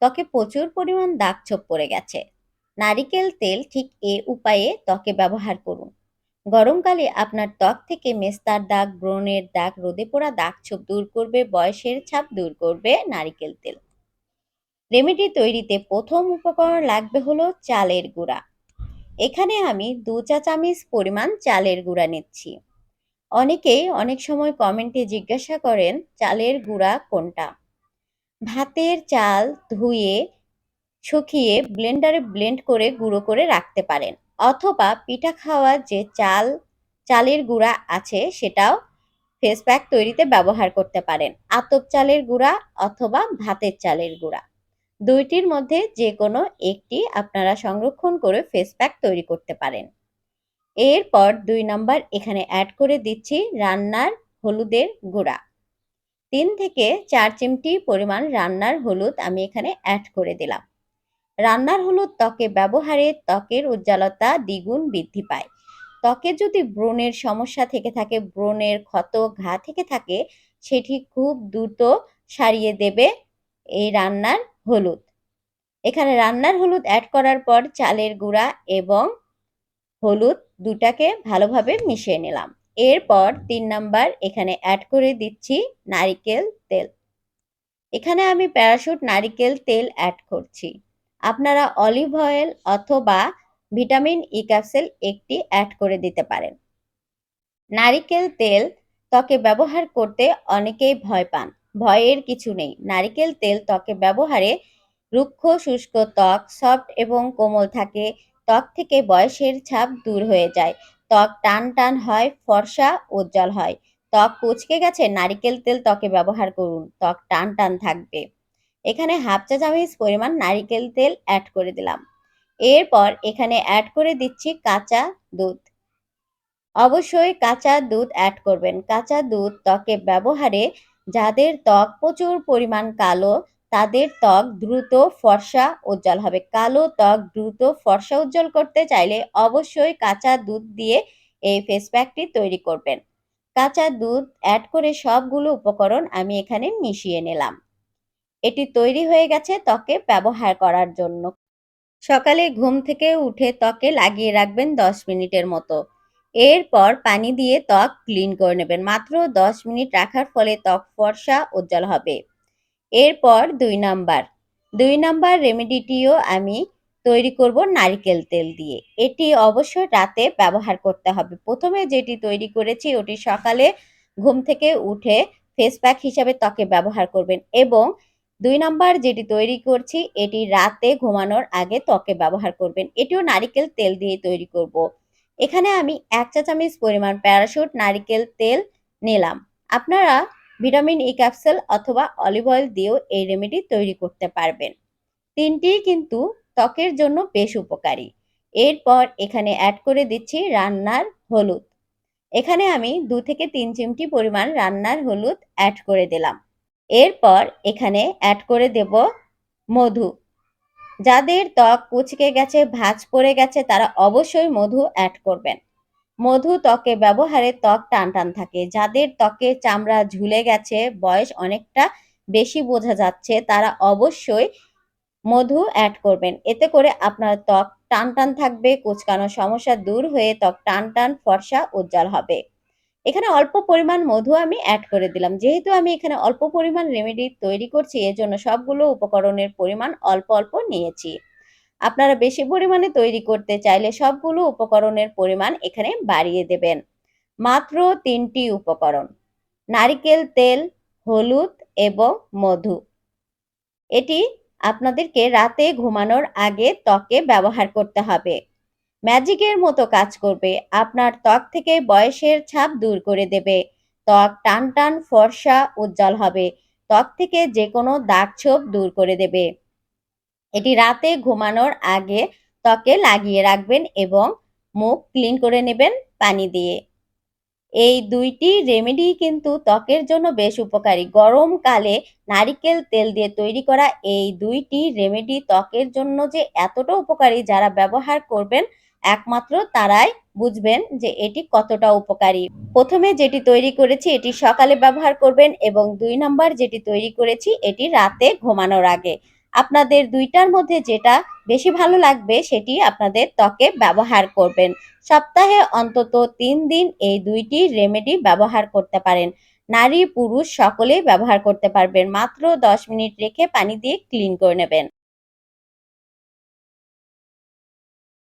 ত্বকে প্রচুর পরিমাণ দাগ ছোপ পড়ে গেছে। নারিকেল তেল ঠিক এ উপায়ে ত্বকে ব্যবহার করুন। গরমকালে আপনার ত্বক থেকে মেস্তার দাগ, ব্রণের দাগ, রোদে পোড়া দাগ ছোপ দূর করবে, বয়সের ছাপ দূর করবে নারিকেল তেল। রেমেডি তৈরিতে প্রথম উপকরণ লাগবে হলো চালের গুঁড়া। এখানে আমি দু চা চামচ পরিমাণ চালের গুঁড়া নিচ্ছি। অনেকেই অনেক সময় কমেন্টে জিজ্ঞাসা করেন, চালের গুঁড়া কোনটা? ভাতের চাল ধুয়ে, শুকিয়ে ব্লেন্ডারে ব্লেন্ড করে গুঁড়ো করে রাখতে পারেন। অথবা পিঠা খাওয়ার যে চাল, চালের গুঁড়া আছে সেটাও ফেস প্যাক তৈরিতে ব্যবহার করতে পারেন। আতপ চালের গুঁড়া অথবা ভাতের চালের গুঁড়া। দুইটির মধ্যে যে কোনো একটি আপনারা সংরক্ষণ করে ফেস প্যাক তৈরি করতে পারেন। এরপর দুই নাম্বার এখানে অ্যাড করে দিচ্ছি রান্নার হলুদের গুঁড়া। তিন থেকে চার চিমটি পরিমাণ রান্নার হলুদ আমি এখানে অ্যাড করে দিলাম। রান্নার হলুদ ত্বকে ব্যবহারে ত্বকের উজ্জ্বলতা দ্বিগুণ বৃদ্ধি পায়। ত্বকে যদি ব্রণের সমস্যা থেকে থাকে, ব্রণের ক্ষত ঘা থেকে থাকে, সেটি খুব দ্রুত সারিয়ে দেবে এই রান্নার হলুদ। এখানে রান্নার হলুদ অ্যাড করার পর চালের গুঁড়া এবং হলুদ দুটাকে ভালোভাবে মিশিয়ে নিলাম। এরপর তিন নাম্বার এখানে অ্যাড করে দিচ্ছি নারিকেল তেল। এখানে আমি প্যারাশুট নারিকেল তেল অ্যাড করছি। আপনারা অলিভ অয়েল অথবা ভিটামিন ই ক্যাপসুল একটি অ্যাড করে দিতে পারেন। নারিকেল তেল ত্বকে ব্যবহার করতে অনেকেই ভয় পান। ভয়ের কিছু নেই। নারিকেল তেল ত্বকে ব্যবহারে রুক্ষ, শুষ্ক ত্বক সফট এবং কোমল থাকে। ত্বক থেকে বয়সের ছাপ দূর হয়ে যায়। ত্বক টান টান হয়, ফর্সা, উজ্জ্বল হয়। ত্বক কুচকে গেছে, নারিকেল তেল ত্বকে ব্যবহার করুন। ত্বক টান টান থাকবে। এখানে হাফ চা চামচ পরিমাণ নারিকেল তেল অ্যাড করে দিলাম। এরপর এখানে অ্যাড করে দিচ্ছি কাঁচা দুধ। অবশ্যই কাঁচা দুধ অ্যাড করবেন। কাঁচা দুধ ত্বকে ব্যবহারে যাদের ত্বক প্রচুর পরিমাণ কালো তাদের ত্বক দ্রুত ফর্সা উজ্জ্বল হবে। কালো ত্বক দ্রুত ফর্সা উজ্জ্বল করতে চাইলে অবশ্যই কাঁচা দুধ দিয়ে এই ফেস প্যাকটি তৈরি করবেন। কাঁচা দুধ অ্যাড করে সবগুলো উপকরণ আমি এখানে মিশিয়ে নিলাম। এটি তৈরি হয়ে গেছে ত্বকে ব্যবহার করার জন্য। সকালে ঘুম থেকে উঠে ত্বকে লাগিয়ে রাখবেন দশ মিনিটের মতো। এরপর পানি দিয়ে ত্বক ক্লিন করে নেবেন। মাত্র দশ মিনিট রাখার ফলে ত্বক ফর্সা উজ্জ্বল হবে। এরপর দুই নাম্বার। দুই নাম্বার রেমেডিটিও আমি তৈরি করব নারিকেল তেল দিয়ে। এটি অবশ্যই রাতে ব্যবহার করতে হবে। প্রথমে যেটি তৈরি করেছি, ওটি সকালে ঘুম থেকে উঠে ফেস প্যাক হিসাবে ত্বকে ব্যবহার করবেন এবং দুই নাম্বার যেটি তৈরি করছি, এটি রাতে ঘুমানোর আগে ত্বকে ব্যবহার করবেন। এটিও নারিকেল তেল দিয়ে তৈরি করব। এখানে আমি এক চা চামচ পরিমাণ প্যারাশুট নারিকেল তেল নিলাম। আপনারা ভিটামিন ই ক্যাপসুল অথবা অলিভ অয়েল দিয়েও এই রেমেডি তৈরি করতে পারবেন। তিনটি কিন্তু ত্বকের জন্য বেশ উপকারী। এরপর এখানে অ্যাড করে দিচ্ছি রান্নার হলুদ। এখানে আমি দু থেকে তিন চিমটি পরিমাণ রান্নার হলুদ অ্যাড করে দিলাম। এরপর এখানে অ্যাড করে দেব মধু। যাদের ত্বক কুচকে গেছে, ভাঁজ পড়ে গেছে, তারা অবশ্যই মধু অ্যাড করবেন। মধু ত্বকে ব্যবহারে ত্বক টান টান থাকে। যাদের ত্বকে চামড়া ঝুলে গেছে, বয়স অনেকটা বেশি বোঝা যাচ্ছে, তারা অবশ্যই মধু অ্যাড করবেন। এতে করে আপনার ত্বক টান টান থাকবে কুচকানোর সমস্যা দূর হয়ে ত্বক টান টান, ফর্সা, উজ্জ্বল হবে। এখানে অল্প পরিমাণ মধু আমি অ্যাড করে দিলাম। যেহেতু আমি এখানে অল্প পরিমাণ রেমেডি তৈরি করছি, এজন্য সবগুলো উপকরণের পরিমাণ অল্প অল্প নিয়েছি। আপনারা বেশি পরিমাণে তৈরি করতে চাইলে সবগুলো উপকরণের পরিমাণ এখানে বাড়িয়ে দেবেন। মাত্র তিনটি উপকরণ, নারিকেল তেল, হলুদ এবং মধু। এটি আপনাদেরকে রাতে ঘুমানোর আগে ত্বকে ব্যবহার করতে হবে। ম্যাজিকের মতো কাজ করবে, আপনার ত্বক থেকে বয়সের ছাপ দূর করে দেবে। ত্বক টান টান ফর্সা, উজ্জ্বল হবে। ত্বক থেকে যে কোনো দাগ ছোপ দূর করে দেবে। এটি রাতে ঘুমানোর আগে ত্বকে লাগিয়ে রাখবেন এবং মুখ ক্লিন করে নেবেন পানি দিয়ে। এই দুইটি রেমেডি কিন্তু ত্বকের জন্য বেশ উপকারী। গরমকালে নারিকেল তেল দিয়ে তৈরি করা এই দুইটি রেমেডি ত্বকের জন্য যে এতটা উপকারী যারা ব্যবহার করবেন, একমাত্র তারাই বুঝবেন যে এটি কতটা উপকারী। প্রথমে যেটি তৈরি করেছি, এটি সকালে ব্যবহার করবেন এবং দুই নাম্বার যেটি তৈরি করেছি, এটি রাতে ঘুমানোর আগে। আপনাদের দুইটার মধ্যে যেটা বেশি ভালো লাগবে সেটি আপনাদের ত্বকে ব্যবহার করবেন। সপ্তাহে অন্তত তিন দিন এই দুইটি রেমেডি ব্যবহার করতে পারেন। নারী পুরুষ সকলেই ব্যবহার করতে পারবেন। মাত্র দশ মিনিট রেখে পানি দিয়ে ক্লিন করে নেবেন।